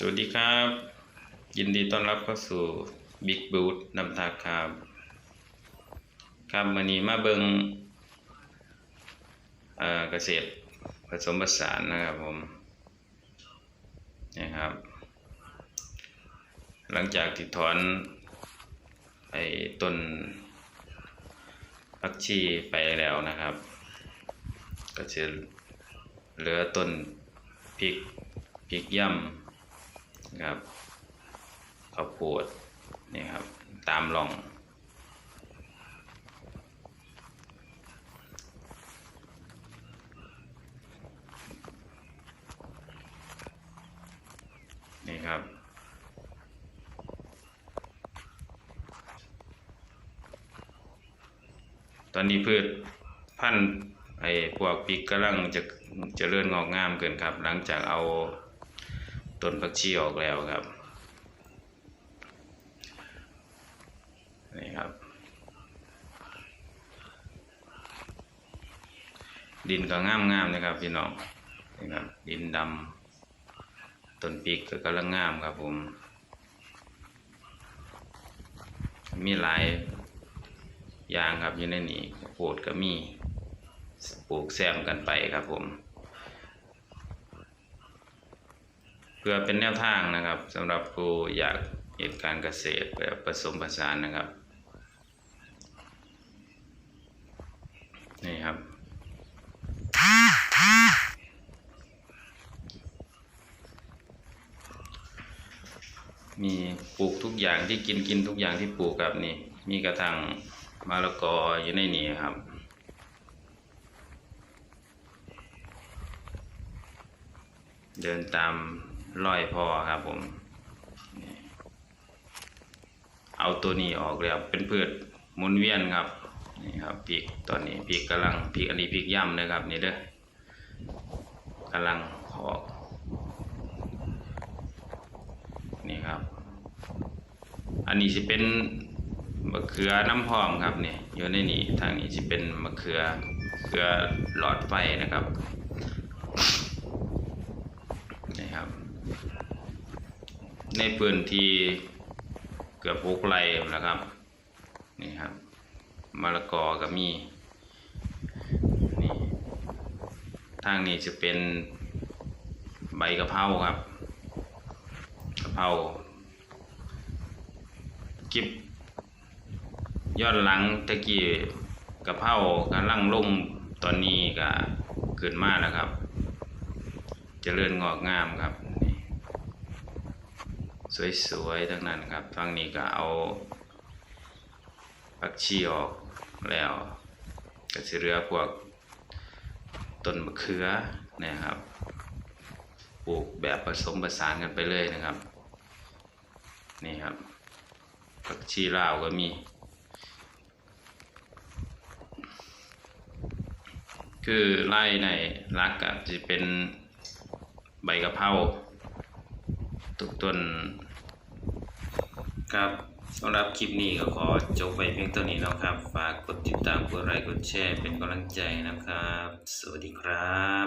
สวัสดีครับ ยินดีต้อนรับเข้าสู่ Big Boot นำทาครับครับวันนี้มาเบิงเกษตรผสมผสานนะครับผมนะครับ หลังจากที่ถอนไอ้ต้นผักชีไปแล้วนะครับ ก็จะเหลือต้นพริกพริกย่ำ ครับข้าวโพดนี่ครับ ตามร่อง นี่ครับตอนนี้พืชพันธุ์ไอ้พวกพริกกำลังจะจะเลื่อนงอกงามเกินครับ หลังจากเอา ต้นผักชีออกแล้วครับนี่ครับ ดินก็งามงามๆนะครับพี่น้องนี่ครับดินดำต้นพริกก็กำลังงามครับผม มีหลายอย่างครับอยู่ในนี้ข้าวโพดก็มีปลูกแซมกันไปครับผม เพื่อเป็นแนวทางนะครับสำหรับผู้อยากเหตุการเกษตรแบบผสมผสานนะครับนี่ครับมีปลูกทุกอย่างที่กินกินทุกอย่างที่ปลูกครับนี่ มีกระทั่งมะละกออยู่ในนี้ครับเดินตาม รอยพอครับผม เอาตัวนี้ออกแล้วเป็นพืชหมุนเวียนครับนี่ครับพริกตอนนี้พริกกำลังพริกอันนี้พริกย่ำนะครับนี่เด้อกำลังออกนี่ครับ อันนี้สิเป็นมะเขือน้ำหอมครับเนี่ยอยู่ในนี้ทางนี้สิเป็นมะเขือเขือหลอดไฟนะครับนี่ครับ ในพื้นที่เกือบหกไร่นะครับนี่ครับมะละกอก็มีนี่ทางนี้จะเป็นใบกะเพราครับกะเพรากิบยอนหลังตะกี้กะเพรากำลังลงตอนนี้ก็ขึ้นมาแล้วครับเจริญงอกงามครับ สวยๆทั้งนั้นครับฝั่งนี้ก็เอาผักชีออกแล้วก็จะเหลือพวกต้นมะเขือนะครับ ปลูกแบบผสมผสานกันไปเลยนะครับ นี่ครับผักชีลาวก็มี คือไล่ในรักก็จะเป็นใบกะเพรา ทุกตนครับสำหรับคลิปนี้ก็ขอจบไปเพียงเท่านี้นะครับ ฝากกดติดตามกดไลค์กดแชร์เป็นกำลังใจนะครับ สวัสดีครับ